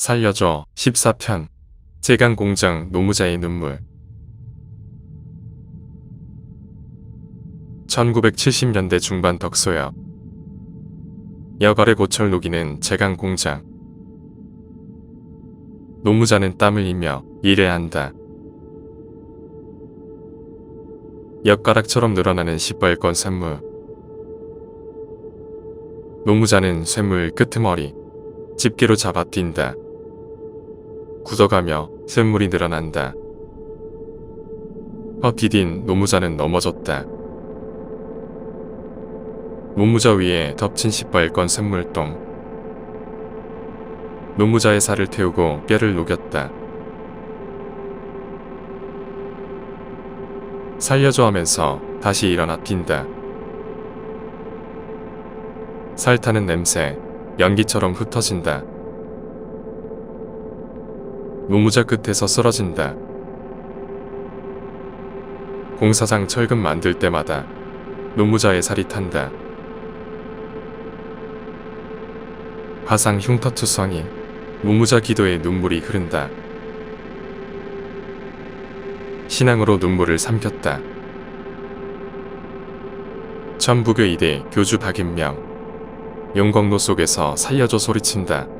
살려줘. 14편. 제강공장 노무자의 눈물. 1970년대 중반 덕소역 여걸의 고철 녹이는 제강공장. 노무자는 땀을 흘리며 일해야 한다. 엿가락처럼 늘어나는 시뻘건 쇳물. 노무자는 쇳물 끄트머리. 집게로 잡아 뛴다. 굳어가며 쇳물이 늘어난다. 헛디딘 노무자는 넘어졌다. 노무자 위에 덮친 시뻘건 쇳물똥. 노무자의 살을 태우고 뼈를 녹였다. 살려줘 하면서 다시 일어나 뛴다. 살 타는 냄새, 연기처럼 흩어진다. 노무자 끝에서 쓰러진다. 공사장 철근 만들 때마다 노무자의 살이 탄다. 화상 흉터투성이 노무자 기도에 눈물이 흐른다. 신앙으로 눈물을 삼켰다. 전북의 이대 교주 박인명 용광로 속에서 살려줘 소리친다.